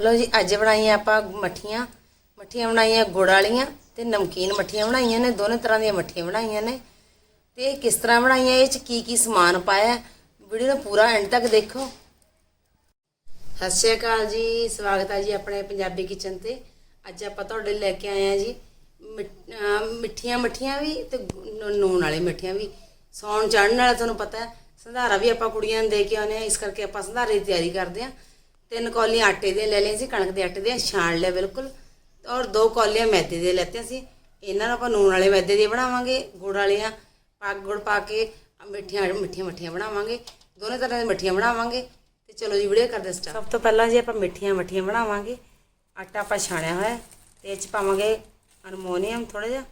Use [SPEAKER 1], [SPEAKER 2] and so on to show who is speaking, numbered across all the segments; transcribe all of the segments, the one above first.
[SPEAKER 1] ਲੋ ਜੀ, ਅੱਜ ਬਣਾਈਆਂ ਆਪਾਂ ਮੱਠੀਆਂ। ਮੱਠੀਆਂ ਬਣਾਈਆਂ ਗੁੜ ਵਾਲੀਆਂ ਤੇ ਨਮਕੀਨ ਮੱਠੀਆਂ ਬਣਾਈਆਂ ਨੇ, ਦੋਨੇ ਤਰ੍ਹਾਂ ਦੀਆਂ ਮੱਠੀਆਂ ਬਣਾਈਆਂ ਨੇ। ਤੇ ਕਿਸ ਤਰ੍ਹਾਂ ਬਣਾਈਆਂ, ਇਹ ਚ ਕੀ ਕੀ ਸਮਾਨ ਪਾਇਆ ਵੀਡੀਓ ਨੂੰ ਪੂਰਾ ਐਂਡ ਤੱਕ ਦੇਖੋ। ਸਤਿ ਸ਼੍ਰੀ ਅਕਾਲ ਜੀ, ਸਵਾਗਤ ਹੈ ਜੀ ਆਪਣੇ ਪੰਜਾਬੀ ਕਿਚਨ ਤੇ। ਅੱਜ ਆਪਾਂ ਤੁਹਾਡੇ ਲਈ ਲੈ ਕੇ ਆਏ ਆ ਜੀ, ਮਿੱਠ- ਮਿੱਠੀਆਂ ਮੱਠੀਆਂ ਵੀ ਤੇ ਨੂਣ ਵਾਲੇ ਮੱਠੀਆਂ ਵੀ। ਸੌਣ ਚੜ੍ਹਨ ਵਾਲਾ ਤੁਹਾਨੂੰ ਪਤਾ ਹੈ, ਸੰਧਾਰਾ ਵੀ ਆਪਾਂ ਕੁੜੀਆਂ ਨੂੰ ਦੇ ਕੇ ਆਉਂਦੇ ਆ ਇਸ ਕਰਕੇ ਆਪਾਂ ਸੰਧਾਰੇ ਦੀ ਤਿਆਰੀ ਕਰਦੇ ਆ ਤਿੰਨ ਕੌਲੀਆਂ ਆਟੇ ਦੀਆਂ ਲੈ ਲਈਆਂ ਸੀ, ਕਣਕ ਦੇ ਆਟੇ ਦੀਆਂ, ਛਾਣ ਲਿਆ ਬਿਲਕੁਲ। ਔਰ ਦੋ ਕੌਲੀਆਂ ਮੈਦੇ ਦੀਆਂ ਲੈਤੀਆਂ ਸੀ। ਇਹਨਾਂ ਨੂੰ ਆਪਾਂ ਨੂਣ ਵਾਲੇ ਮੈਦੇ ਦੇ ਬਣਾਵਾਂਗੇ, ਗੁੜ ਵਾਲੀਆਂ ਪਾ ਗੁੜ ਪਾ ਕੇ ਮਿੱਠੀਆਂ ਮਿੱਠੀਆਂ, ਮੱਠੀਆਂ ਬਣਾਵਾਂਗੇ। ਦੋਨੇ ਤਰ੍ਹਾਂ ਦੀਆਂ ਮੱਠੀਆਂ ਬਣਾਵਾਂਗੇ। ਤੇ ਚਲੋ ਜੀ, ਵੀਡੀਓ ਕਰਦੇ ਸਟਾਰਟ ਸਭ ਤੋਂ ਪਹਿਲਾਂ ਜੀ ਆਪਾਂ ਮਿੱਠੀਆਂ, ਮੱਠੀਆਂ ਬਣਾਵਾਂਗੇ। ਆਟਾ ਆਪਾਂ ਛਾਣਿਆ ਹੋਇਆ ਹੈ। ਤੇ ਇਹ ਚ ਪਾਵਾਂਗੇ ਅਰਮੋਨੀਅਮ ਥੋੜਾ ਜਿਹਾ।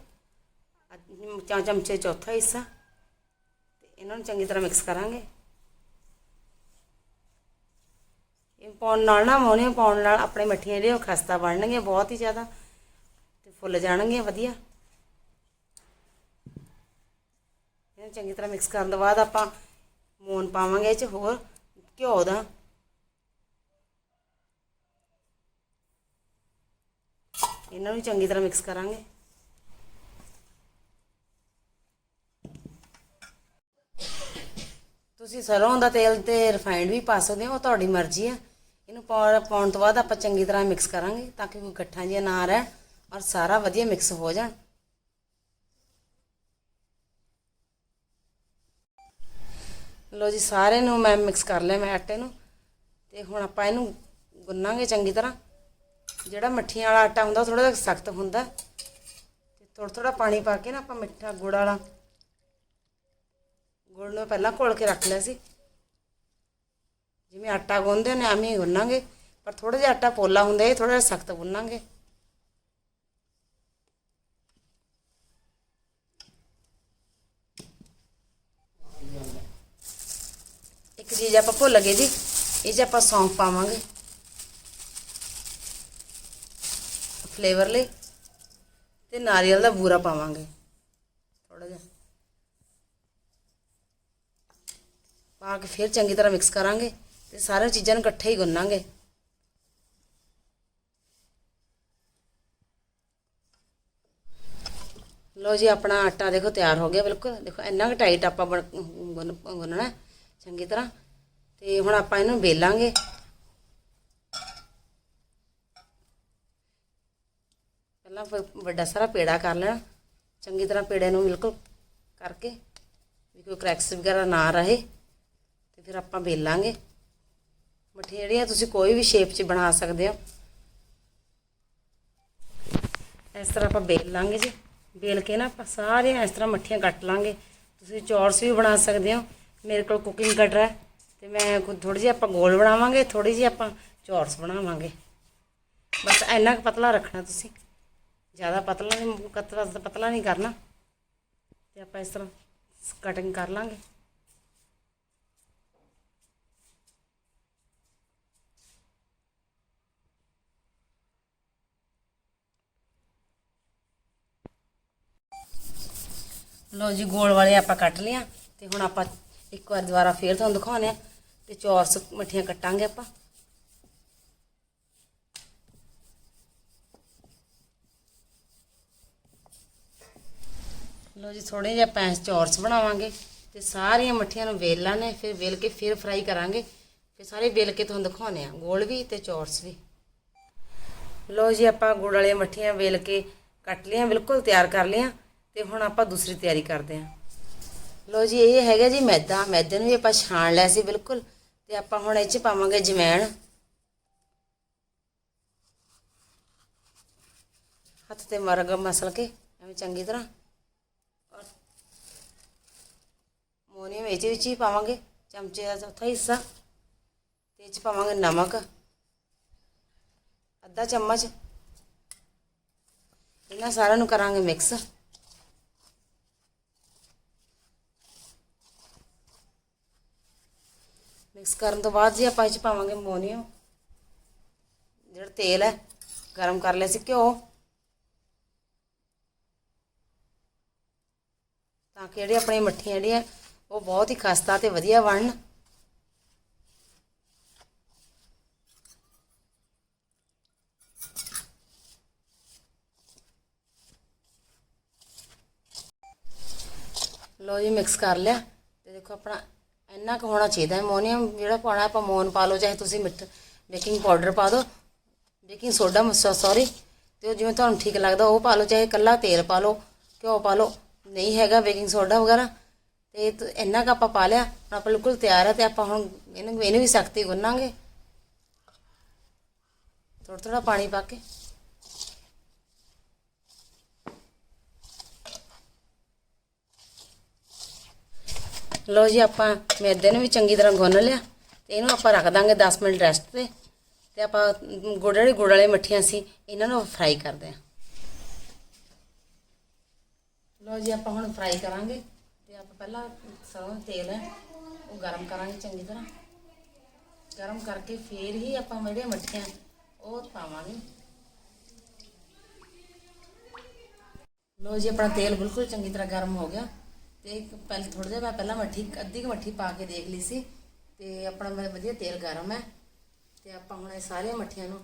[SPEAKER 1] ਚਮਚੇ ਚੌਥਾ ਹਿੱਸਾ। ਤੇ ਇਹਨਾਂ ਨੂੰ ਚੰਗੀ ਤਰ੍ਹਾਂ ਮਿਕਸ ਕਰਾਂਗੇ। ਇਹ ਪਾਉਣ ਨਾਲ ਨਾ ਅਮੋਨੀਅਮ ਪਾਉਣ ਨਾਲ ਆਪਣੇ ਮੱਠੀਆਂ ਜਿਹੜੀਆਂ ਉਹ ਖਸਤਾ ਬਣਨਗੀਆਂ ਬਹੁਤ ਹੀ ਜ਼ਿਆਦਾ ਤੇ ਫੁੱਲ ਜਾਣਗੀਆਂ ਵਧੀਆ। ਇਹਨੂੰ ਚੰਗੀ ਤਰ੍ਹਾਂ ਮਿਕਸ ਕਰਨ ਤੋਂ ਬਾਅਦ ਆਪਾਂ ਮੋਨ ਪਾਵਾਂਗੇ ਇਹ ਚ ਹੋਰ ਘਿਓ ਦਾ। ਇਹਨਾਂ ਨੂੰ ਚੰਗੀ ਤਰ੍ਹਾਂ ਮਿਕਸ ਕਰਾਂਗੇ। ਤੁਸੀਂ ਸਰੋਂ ਦਾ ਤੇਲ ਤੇ ਰਿਫਾਈਨਡ ਵੀ ਪਾ ਸਕਦੇ ਹੋ, ਉਹ ਤੁਹਾਡੀ ਮਰਜ਼ੀ ਆ। ਪਾ- ਪਾਉਣ ਤੋਂ ਬਾਅਦ ਆਪਾਂ ਚੰਗੀ ਤਰ੍ਹਾਂ ਮਿਕਸ ਕਰਾਂਗੇ ਤਾਂ ਕਿ ਕੋਈ ਇਕੱਠਾ ਜਿਹਾ ਨਾ ਰਹਿਣ ਔਰ ਸਾਰਾ ਵਧੀਆ ਮਿਕਸ ਹੋ ਜਾਣ। ਲੋ ਜੀ, ਸਾਰੇ ਨੂੰ ਮੈਂ ਮਿਕਸ ਕਰ ਲਿਆ ਮੈਂ ਆਟੇ ਨੂੰ ਤੇ ਹੁਣ ਆਪਾਂ ਇਹਨੂੰ ਗੁੰਨਾਂਗੇ ਚੰਗੀ ਤਰ੍ਹਾਂ। ਜਿਹੜਾ ਮੱਠੀਆਂ ਵਾਲਾ ਆਟਾ ਹੁੰਦਾ ਥੋੜਾ ਜਿਹਾ ਸਖਤ ਹੁੰਦਾ। ਤੇ ਥੋੜਾ ਥੋੜਾ ਪਾਣੀ ਪਾ ਕੇ ਨਾ ਆਪਾਂ ਮਿੱਠਾ ਗੁੜ ਵਾਲਾ ਗੁੜ ਨੂੰ ਪਹਿਲਾਂ ਘੋਲ ਕੇ ਰੱਖ ਲਿਆ ਸੀ। ਜਿਵੇਂ ਆਟਾ ਗੁੰਨਦੇ ਨੇ ਐਵੇਂ ਹੀ ਗੁੰਨਾਂਗੇ। ਪਰ ਥੋੜਾ ਜਿਹਾ ਆਟਾ ਪੋਲਾ ਹੁੰਦਾ, ਇਹ ਥੋੜਾ ਜਿਹਾ ਸਖਤ ਗੁੰਨਾਂਗੇ। ਇੱਕ ਚੀਜ਼ ਆਪਾਂ ਭੁੱਲ ਗਏ ਜੀ, ਇਹ 'ਚ ਆਪਾਂ ਸੌਂਫ ਪਾਵਾਂਗੇ। ਫਲੇਵਰ ਲਈ, ਤੇ ਨਾਰੀਅਲ ਦਾ ਬੂਰਾ ਪਾਵਾਂਗੇ। ਥੋੜਾ ਜਿਹਾ। ਪਾ ਕੇ ਫਿਰ ਚੰਗੀ ਤਰ੍ਹਾਂ ਮਿਕਸ ਕਰਾਂਗੇ। ਤੇ ਸਾਰੀਆਂ ਚੀਜ਼ਾਂ ਨੂੰ ਇਕੱਠੇ ਹੀ ਗੁੰਨਾਂਗੇ। ਲੋ ਜੀ, ਆਪਣਾ ਆਟਾ ਦੇਖੋ ਤਿਆਰ ਹੋ ਗਿਆ ਬਿਲਕੁਲ। ਦੇਖੋ, ਇੰਨਾ ਕੁ ਟਾਈਟ ਆਪਾਂ ਬਣ- ਗੁੰਨ- ਗੁੰਨਣਾ, ਚੰਗੀ ਤਰ੍ਹਾਂ। ਤੇ ਹੁਣ ਆਪਾਂ ਇਹਨੂੰ ਵੇਲਾਂਗੇ। ਪਹਿਲਾਂ ਵੱਡਾ ਸਾਰਾ ਪੇੜਾ ਕਰ ਲੈਣਾ। ਚੰਗੀ ਤਰ੍ਹਾਂ ਪੇੜੇ ਨੂੰ ਬਿਲਕੁਲ ਕਰਕੇ, ਵੀ ਕੋਈ ਕ੍ਰੈਕਸ ਵਗੈਰਾ ਨਾ ਰਹੇ। ਤੇ ਫਿਰ ਆਪਾਂ ਵੇਲਾਂਗੇ। ਮੱਠੀਆਂ ਜਿਹੜੀਆਂ ਤੁਸੀਂ ਕੋਈ ਵੀ ਸ਼ੇਪ 'ਚ ਬਣਾ ਸਕਦੇ ਹੋ। ਇਸ ਤਰ੍ਹਾਂ ਆਪਾਂ ਵੇਲ ਲਾਂਗੇ ਜੀ। ਵੇਲ ਕੇ ਨਾ ਆਪਾਂ ਸਾਰੀਆਂ ਇਸ ਤਰ੍ਹਾਂ ਮੱਠੀਆਂ ਕੱਟ ਲਾਂਗੇ। ਤੁਸੀਂ ਚੌਰਸ ਵੀ ਬਣਾ ਸਕਦੇ ਹੋ। ਮੇਰੇ ਕੋਲ ਕੁਕਿੰਗ ਕਟਰ ਹੈ, ਤੇ ਮੈਂ ਥੋੜੀ ਜਿਹੀ ਆਪਾਂ ਗੋਲ ਬਣਾਵਾਂਗੇ ਥੋੜੀ ਜਿਹੀ ਆਪਾਂ ਚੌਰਸ ਬਣਾਵਾਂਗੇ। ਬਸ ਇੰਨਾ ਕੁ ਪਤਲਾ ਰੱਖਣਾ ਤੁਸੀਂ। ਜ਼ਿਆਦਾ ਪਤਲਾ ਨਹੀਂ ਕਤਲਾ ਪਤਲਾ ਨਹੀਂ ਕਰਨਾ। ਤੇ ਆਪਾਂ ਇਸ ਤਰ੍ਹਾਂ ਕਟਿੰਗ ਕਰ ਲਾਂਗੇ। ਲਓ ਜੀ, ਗੋਲ ਵਾਲੇ ਆਪਾਂ ਕੱਟ ਲਿਆ ਤੇ ਹੁਣ ਆਪਾਂ ਇੱਕ ਵਾਰ ਦੁਬਾਰਾ ਫੇਰ ਤੁਹਾਨੂੰ ਦਿਖਾਉਂਦੇ ਆ ਤੇ ਚੌਰਸ ਮੱਠੀਆਂ ਕੱਟਾਂਗੇ ਆਪਾਂ। ਲੋ ਜੀ ਥੋੜੇ ਜਿਹਾ ਪੈਂਸ ਚੌਰਸ ਬਣਾਵਾਂਗੇ ਤੇ ਸਾਰੀਆਂ ਮੱਠੀਆਂ ਨੂੰ ਵੇਲ ਲਾਣੇ ਫਿਰ ਵੇਲ ਕੇ ਫਿਰ ਫਰਾਈ ਕਰਾਂਗੇ। ਫਿਰ ਸਾਰੇ ਵੇਲ ਕੇ ਤੁਹਾਨੂੰ ਦਿਖਾਉਂਦੇ ਆ ਗੋਲ ਵੀ ਤੇ ਚੌਰਸ ਵੀ। ਲੋ ਜੀ, ਆਪਾਂ ਗੁੜ ਵਾਲੀਆਂ ਮੱਠੀਆਂ ਵੇਲ ਕੇ ਕੱਟ ਲਈਆਂ, ਬਿਲਕੁਲ ਤਿਆਰ ਕਰ ਲਈਆਂ। ਤੇ ਹੁਣ ਆਪਾਂ ਦੂਸਰੀ ਤਿਆਰੀ ਕਰਦੇ ਹਾਂ। ਲੋ ਜੀ, ਇਹ ਹੈਗਾ ਜੀ ਮੈਦਾ। ਮੈਦੇ ਨੂੰ ਵੀ ਆਪਾਂ ਛਾਣ ਲਿਆ ਸੀ, ਬਿਲਕੁਲ। ਤੇ ਆਪਾਂ ਹੁਣ ਇਹ ਚ ਪਾਵਾਂਗੇ ਜਵੈਣ। ਹੱਥ ਤੇ ਮਰਗ ਮਸਲ ਕੇ, ਐਵੇਂ ਚੰਗੀ ਤਰ੍ਹਾਂ। ਔਰ ਮੋਨੀਅਮ ਇਹ ਵਿੱਚ ਹੀ ਪਾਵਾਂਗੇ, ਚਮਚੇ ਦਾ ਚੌਥਾ ਹਿੱਸਾ। ਤੇ ਇਹ ਚ ਪਾਵਾਂਗੇ ਨਮਕ, ਅੱਧਾ ਚਮਚ। ਇਹਨਾਂ ਸਾਰਿਆਂ ਨੂੰ ਕਰਾਂਗੇ ਮਿਕਸ। ਮਿਕਸ ਕਰਨ ਤੋਂ ਬਾਅਦ ਜੀ ਆਪਾਂ ਇਹ ਚ ਪਾਵਾਂਗੇ ਮੋਨੀਓ ਜਿਹੜਾ ਤੇਲ ਹੈ, ਗਰਮ ਕਰ ਲਿਆ ਸੀ ਘਿਓ। ਤਾਂ ਕਿ ਜਿਹੜੀ ਆਪਣੀ ਮੱਠੀਆਂ ਜਿਹੜੀਆਂ, ਉਹ ਬਹੁਤ ਹੀ ਖਸਤਾ ਤੇ ਵਧੀਆ ਬਣਨ। ਲੋ ਜੀ ਮਿਕਸ ਕਰ ਲਿਆ। ਤੇ ਦੇਖੋ ਆਪਣਾ ਇੰਨਾ ਕੁ ਹੋਣਾ ਚਾਹੀਦਾ ਅਮੋਨੀਅਮ ਜਿਹੜਾ ਪਾਉਣਾ, ਆਪਾਂ ਮੋਨ ਪਾ ਲਓ, ਚਾਹੇ ਤੁਸੀਂ ਮਿੱਠ ਬੇਕਿੰਗ ਪਾਊਡਰ ਪਾ ਦਿਓ, ਬੇਕਿੰਗ ਸੋਡਾ ਮਸਾ ਸੌਰੀ। ਤੇ ਉਹ ਜਿਵੇਂ ਤੁਹਾਨੂੰ ਠੀਕ ਲੱਗਦਾ, ਉਹ ਪਾ ਲਓ, ਚਾਹੇ ਕੱਲਾ ਤੇਲ ਪਾ ਲਓ, ਘਿਓ ਪਾ ਲਓ, ਨਹੀਂ ਹੈਗਾ ਬੇਕਿੰਗ ਸੋਡਾ ਵਗੈਰਾ। ਤੇ ਤ- ਇੰਨਾ ਕੁ ਆਪਾਂ ਪਾ ਲਿਆ, ਹੁਣ ਆਪਾਂ ਬਿਲਕੁਲ ਤਿਆਰ ਹੈ ਤੇ ਆਪਾਂ ਹੁਣ ਇਹਨੂੰ ਇਹਨੂੰ ਵੀ ਸਖਤੀ ਗੁੰਨਾਂਗੇ। ਥੋੜਾ ਥੋੜਾ ਪਾਣੀ ਪਾ ਕੇ। ਲਓ ਜੀ ਆਪਾਂ ਮੈਦੇ ਨੂੰ ਵੀ ਚੰਗੀ ਤਰ੍ਹਾਂ ਗੁੰਨ ਲਿਆ ਤੇ ਇਹਨੂੰ ਆਪਾਂ ਰੱਖ ਦਾਂਗੇ 10 ਮਿੰਟ ਰੈਸਟ ਤੇ ਤੇ ਆਪਾਂ ਗੁੜ ਵਾਲੀ, ਗੁੜ ਵਾਲੇ ਮੱਠੀਆਂ ਸੀ ਇਹਨਾਂ ਨੂੰ ਫਰਾਈ ਕਰਦੇ ਹਾਂ। ਲਓ ਜੀ ਆਪਾਂ ਹੁਣ ਫਰਾਈ ਕਰਾਂਗੇ ਤੇ ਆਪਾਂ ਪਹਿਲਾਂ ਸਰੋਂ ਦਾ ਤੇਲ ਹੈ, ਉਹ ਗਰਮ ਕਰਾਂਗੇ ਚੰਗੀ ਤਰ੍ਹਾਂ। ਗਰਮ ਕਰਕੇ ਫੇਰ ਹੀ ਆਪਾਂ ਜਿਹੜੀਆਂ ਮੱਠੀਆਂ, ਉਹ ਪਾਵਾਂਗੇ। ਲੋ ਜੀ ਆਪਣਾ ਤੇਲ ਬਿਲਕੁਲ ਚੰਗੀ ਤਰ੍ਹਾਂ ਗਰਮ ਹੋ ਗਿਆ। ਤੇ ਇੱਕ ਪਹਿਲੇ ਥੋੜਾ ਜਿਹਾ ਮੈਂ ਪਹਿਲਾਂ ਮੱਠੀ, ਅੱਧੀ ਕੁ ਮੱਠੀ ਪਾ ਕੇ ਦੇਖ ਲਈ ਸੀ ਤੇ ਆਪਣਾ ਮੈਂ ਵਧੀਆ ਤੇਲ ਗਰਮ ਹੈ ਤੇ ਆਪਾਂ ਹੁਣ ਇਹ ਸਾਰੀਆਂ ਮੱਠੀਆਂ ਨੂੰ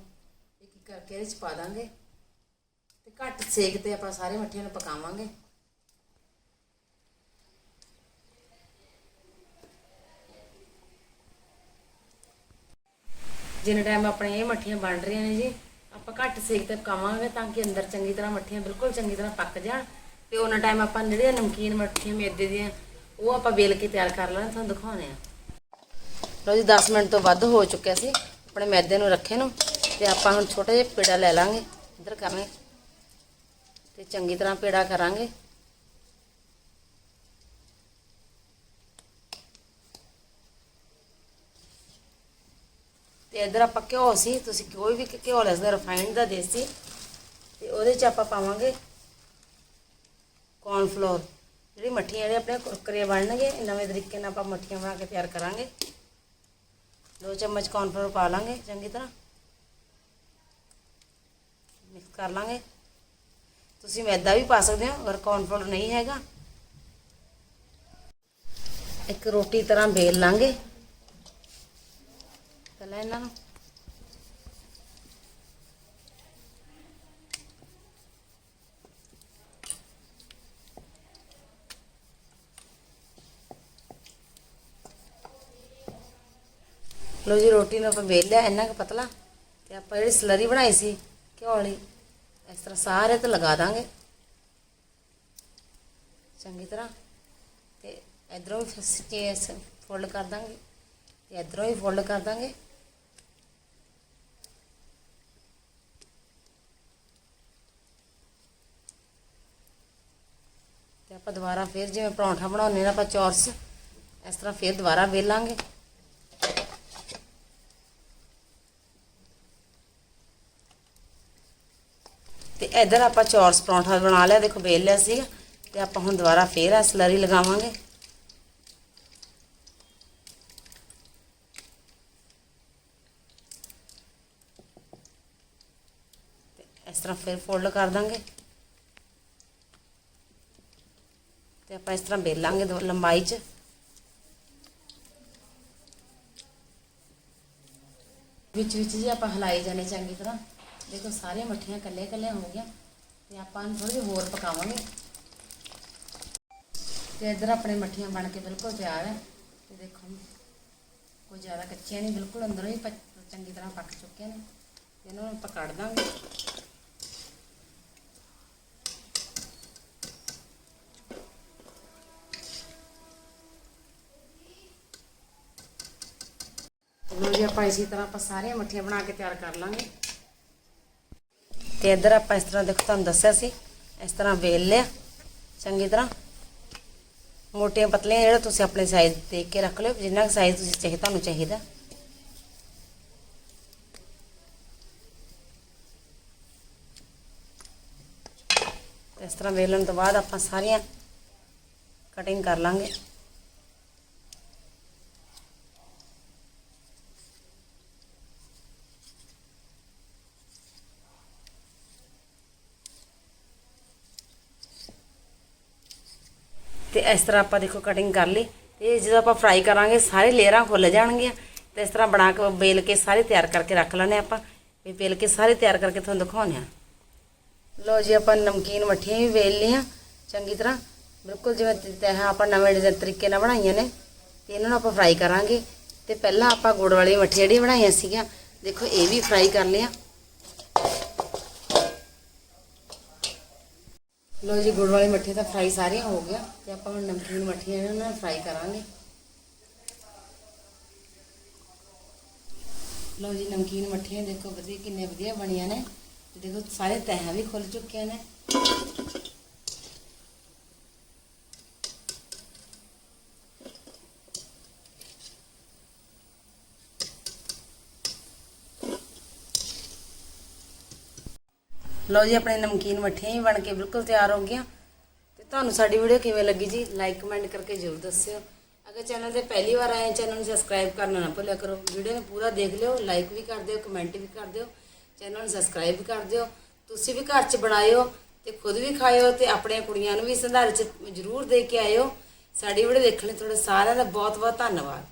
[SPEAKER 1] ਇੱਕ ਇੱਕ ਕਰਕੇ ਇਹਦੇ ਚ ਪਾ ਦਾਂਗੇ ਤੇ ਘੱਟ ਸੇਕ ਤੇ ਆਪਾਂ ਸਾਰੇ ਮੱਠੀਆਂ ਨੂੰ ਪਕਾਵਾਂਗੇ। ਜਿੰਨੇ ਟਾਈਮ ਆਪਣੇ ਇਹ ਮੱਠੀਆਂ ਬਣ ਰਹੀਆਂ ਨੇ ਜੀ, ਆਪਾਂ ਘੱਟ ਸੇਕ ਤੇ ਪਕਾਵਾਂਗੇ ਤਾਂ ਕਿ ਅੰਦਰ ਚੰਗੀ ਤਰ੍ਹਾਂ ਮੱਠੀਆਂ ਬਿਲਕੁਲ ਚੰਗੀ ਤਰ੍ਹਾਂ ਪੱਕ ਜਾਣ। ਤੇ ਉਹਨਾਂ ਟਾਈਮ ਆਪਾਂ ਜਿਹੜੀਆਂ ਨਮਕੀਨ, ਮੱਠੀਆਂ, ਮੈਦੇ ਦੀਆਂ, ਉਹ ਆਪਾਂ ਵੇਲ ਕੇ ਤਿਆਰ ਕਰ ਲੈਣਾ, ਤੁਹਾਨੂੰ ਦਿਖਾਉਣੇ ਆ ਲਓ ਜੀ 10 ਮਿੰਟ ਤੋਂ ਵੱਧ ਹੋ ਚੁੱਕਿਆ ਸੀ, ਆਪਣੇ ਮੈਦੇ ਨੂੰ ਰੱਖੇ ਨੂੰ, ਤੇ ਆਪਾਂ ਹੁਣ ਛੋਟਾ ਜਿਹਾ ਪੇੜਾ ਲੈ ਲਾਂਗੇ, ਇੱਧਰ ਕਰਾਂਗੇ ਤੇ ਚੰਗੀ ਤਰ੍ਹਾਂ ਪੇੜਾ ਕਰਾਂਗੇ। ਤੇ ਇਧਰ ਆਪਾਂ ਘਿਓ ਸੀ, ਤੁਸੀਂ ਕੋਈ ਵੀ ਘਿਓ ਲੈ ਸਕਦੇ ਰਿਫਾਈਨਡ ਦਾ ਦੇਸੀ। ਤੇ ਉਹਦੇ ਚ ਆਪਾਂ ਪਾਵਾਂਗੇ ਕੌਰਨ ਜਿਹੜੀ ਮੱਠੀਆਂ ਜਿਹੜੇ ਆਪਣੇ ਕੁਰਕਰੇ ਬਣਨਗੇ ਨਵੇਂ ਤਰੀਕੇ ਨਾਲ ਆਪਾਂ ਮੱਠੀਆਂ ਬਣਾ ਕੇ ਤਿਆਰ ਕਰਾਂਗੇ। ਦੋ ਚਮਚ ਕੌਰਨ ਪਾ ਲਾਂਗੇ, ਚੰਗੀ ਤਰ੍ਹਾਂ। ਮਿਕਸ ਕਰ ਲਾਂਗੇ। ਤੁਸੀਂ ਮੈਦਾ ਵੀ ਪਾ ਸਕਦੇ ਹੋ, ਅਗਰ ਕੌਰਨ ਨਹੀਂ ਹੈਗਾ। ਇੱਕ ਰੋਟੀ ਤਰ੍ਹਾਂ ਵੇਲ ਲਾਂਗੇ। ਪਹਿਲਾਂ ਇਹਨਾਂ ਨੂੰ ਲੋ ਜੀ, ਰੋਟੀ ਨੂੰ ਆਪਾਂ ਵੇਲ ਲਿਆ, ਇੰਨਾ ਕੁ ਪਤਲਾ। ਤੇ ਆਪਾਂ ਜਿਹੜੀ ਸਲਰੀ ਬਣਾਈ ਸੀ, ਘਿਓ ਵਾਲੀ, ਇਸ ਤਰ੍ਹਾਂ ਸਾਰੇ ਤੇ ਲਗਾ ਦਾਂਗੇ। ਚੰਗੀ ਤਰ੍ਹਾਂ। ਤੇ ਇਧਰੋਂ ਵੀ ਫੋਲਡ ਕਰ ਦਾਂਗੇ। ਤੇ ਇਧਰੋਂ ਵੀ ਫੋਲਡ ਕਰ ਦਾਂਗੇ। ਤੇ ਆਪਾਂ ਦੁਬਾਰਾ ਫੇਰ ਜਿਵੇਂ ਪਰੌਂਠਾ ਬਣਾਉਂਦੇ ਨੇ ਆਪਾਂ ਚੌਰਸ, ਇਸ ਤਰ੍ਹਾਂ ਫੇਰ ਦੁਬਾਰਾ ਵੇਲਾਂਗੇ। ਇਧਰ ਆਪਾਂ ਚੌਰਸ ਪਰੌਂਠਾ ਬਣਾ ਲਿਆ ਦੇਖੋ ਵੇਲ ਲਿਆ ਸੀਗਾ ਤੇ ਆਪਾਂ ਹੁਣ ਦੁਬਾਰਾ ਫੇਰ ਆ ਸਲਰੀ ਲਗਾਵਾਂਗੇ ਤੇ ਇਸ ਤਰ੍ਹਾਂ ਫੇਰ ਫੋਲਡ ਕਰ ਦਾਂਗੇ ਤੇ ਆਪਾਂ ਇਸ ਤਰ੍ਹਾਂ ਬੇਲਾਂਗੇ ਦੋ ਲੰਬਾਈ 'ਚ ਵਿੱਚ ਵਿੱਚ ਜੀ ਆਪਾਂ ਹਲਾਈ ਜਾਣੇ ਚੰਗੀ ਤਰ੍ਹਾਂ ਦੇਖੋ ਸਾਰੀਆਂ ਮੱਠੀਆਂ ਕੱਲੇ ਕੱਲੇ ਹੋ ਗਈਆਂ ਤੇ ਆਪਾਂ ਨੂੰ ਥੋੜੀ ਜਿਹੀ ਹੋਰ ਪਕਾਵਾਂਗੇ ਤੇ ਇੱਧਰ ਆਪਣੇ ਮੱਠੀਆਂ ਬਣ ਕੇ ਬਿਲਕੁਲ ਤਿਆਰ ਹੈ ਤੇ ਦੇਖੋ ਕੋਈ ਜ਼ਿਆਦਾ ਕੱਚੀਆਂ ਨਹੀਂ ਬਿਲਕੁਲ ਅੰਦਰੋਂ ਹੀ ਪੱਕ- ਚੰਗੀ ਤਰ੍ਹਾਂ ਪੱਕ ਚੁੱਕੀਆਂ ਨੇ ਤੇ ਇਹਨਾਂ ਨੂੰ ਆਪਾਂ ਕੱਢ ਦਾਂਗੇ ਲੋ ਜੀ ਆਪਾਂ ਇਸੇ ਤਰ੍ਹਾਂ ਆਪਾਂ ਸਾਰੀਆਂ ਮੱਠੀਆਂ ਬਣਾ ਕੇ ਤਿਆਰ ਕਰ ਲਾਂਗੇ ਤੇ ਇੱਧਰ ਆਪਾਂ ਇਸ ਤਰ੍ਹਾਂ ਦੇਖੋ, ਤੁਹਾਨੂੰ ਦੱਸਿਆ ਸੀ, ਇਸ ਤਰ੍ਹਾਂ ਵੇਲ ਲਿਆ, ਚੰਗੀ ਤਰ੍ਹਾਂ। ਮੋਟੀਆਂ ਪਤਲੀਆਂ ਜਿਹੜਾ ਤੁਸੀਂ ਆਪਣੇ ਸਾਈਜ਼ ਦੇਖ ਕੇ ਰੱਖ ਲਿਓ, ਜਿੰਨਾ ਕੁ ਸਾਈਜ਼ ਤੁਸੀਂ ਚਾਹੇ ਤੁਹਾਨੂੰ ਚਾਹੀਦਾ। ਇਸ ਤਰ੍ਹਾਂ ਵੇਲਣ ਤੋਂ ਬਾਅਦ ਆਪਾਂ ਸਾਰੀਆਂ ਕਟਿੰਗ ਕਰ ਲਾਂਗੇ। ਤੇ ਇਸ ਤਰ੍ਹਾਂ ਆਪਾਂ ਦੇਖੋ ਕਟਿੰਗ ਕਰ ਲਈ ਤੇ ਜਦੋਂ ਆਪਾਂ ਫਰਾਈ ਕਰਾਂਗੇ, ਸਾਰੇ ਲੇਅਰਾਂ ਖੁੱਲ ਜਾਣਗੀਆਂ। ਤੇ ਇਸ ਤਰ੍ਹਾਂ ਬਣਾ ਕੇ ਬੇਲ ਕੇ ਸਾਰੇ ਤਿਆਰ ਕਰਕੇ ਰੱਖ ਲੈਣੇ ਆਪਾਂ। ਵੀ ਬੇਲ ਕੇ ਸਾਰੇ ਤਿਆਰ ਕਰਕੇ ਤੁਹਾਨੂੰ ਦਿਖਾਉਂਦੇ ਆ ਲੋ ਜੀ, ਆਪਾਂ ਨਮਕੀਨ ਮੱਠੀਆਂ ਵੀ ਵੇਲ ਲਈਆਂ। ਚੰਗੀ ਤਰ੍ਹਾਂ। ਬਿਲਕੁਲ ਜਿਵੇਂ ਆਪਾਂ ਨਵੇਂ ਡਿਜ਼ਾਈਨ ਤਰੀਕੇ ਨਾਲ ਬਣਾਈਆਂ ਨੇ। ਤੇ ਇਹਨਾਂ ਨੂੰ ਆਪਾਂ ਫਰਾਈ ਕਰਾਂਗੇ। ਤੇ ਪਹਿਲਾਂ ਆਪਾਂ ਗੁੜ ਵਾਲੀ ਮੱਠੀਆਂ ਜਿਹੜੀਆਂ ਬਣਾਈਆਂ ਸੀਗੀਆਂ, ਦੇਖੋ ਇਹ ਵੀ ਫਰਾਈ ਕਰ ਲਿਆ ਲੋ ਜੀ, ਗੁੜ ਵਾਲੀ ਮੱਠੀ ਤਾਂ ਫਰਾਈ ਸਾਰੀਆਂ ਹੋ ਗਿਆ ਤੇ ਆਪਾਂ ਹੁਣ ਨਮਕੀਨ ਮੱਠੀਆਂ ਇਹਨਾਂ ਨੂੰ ਫਰਾਈ ਕਰਾਂਗੇ। ਲੋ ਜੀ, ਨਮਕੀਨ ਮੱਠੀਆਂ ਦੇਖੋ ਵਧੀਆ ਕਿੰਨੇ ਵਧੀਆ ਬਣੀਆਂ ਨੇ। ਤੇ ਦੇਖੋ, ਸਾਰੇ ਤਹਿਆਂ ਵੀ ਖੁੱਲ ਚੁੱਕੀਆਂ ਨੇ। ਲਓ ਜੀ, ਆਪਣੇ ਨਮਕੀਨ ਮੱਠੀਆਂ ਹੀ ਬਣ ਕੇ ਬਿਲਕੁਲ ਤਿਆਰ ਹੋ ਗਈਆਂ। ਤੇ ਤੁਹਾਨੂੰ ਸਾਡੀ ਵੀਡੀਓ ਕਿਵੇਂ ਲੱਗੀ ਜੀ ਲਾਈਕ ਕਮੈਂਟ ਕਰਕੇ ਜ਼ਰੂਰ ਦੱਸਿਓ। ਅਗਰ ਚੈਨਲ ਤੇ ਪਹਿਲੀ ਵਾਰ ਆਏ ਚੈਨਲ ਨੂੰ ਸਬਸਕ੍ਰਾਈਬ ਕਰਨਾ ਨਾ ਭੁੱਲਿਆ ਕਰੋ। ਵੀਡੀਓ ਨੂੰ ਪੂਰਾ ਦੇਖ ਲਿਓ ਲਾਈਕ ਵੀ ਕਰ ਦਿਓ ਕਮੈਂਟ ਵੀ ਕਰ ਦਿਓ। ਚੈਨਲ ਨੂੰ ਸਬਸਕ੍ਰਾਈਬ ਵੀ ਕਰ ਦਿਓ। ਤੁਸੀਂ ਵੀ ਘਰ 'ਚ ਬਣਾਇਓ ਤੇ ਖੁਦ ਵੀ ਖਾਇਓ ਤੇ ਆਪਣੀਆਂ ਕੁੜੀਆਂ ਨੂੰ ਵੀ ਸੰਧਾਰੇ 'ਚ ਜ਼ਰੂਰ ਦੇ ਕੇ ਆਇਓ। ਸਾਡੀ ਵੀਡੀਓ ਦੇਖਣ ਲਈ ਤੁਹਾਡਾ ਸਾਰਿਆਂ ਦਾ ਬਹੁਤ ਬਹੁਤ ਧੰਨਵਾਦ।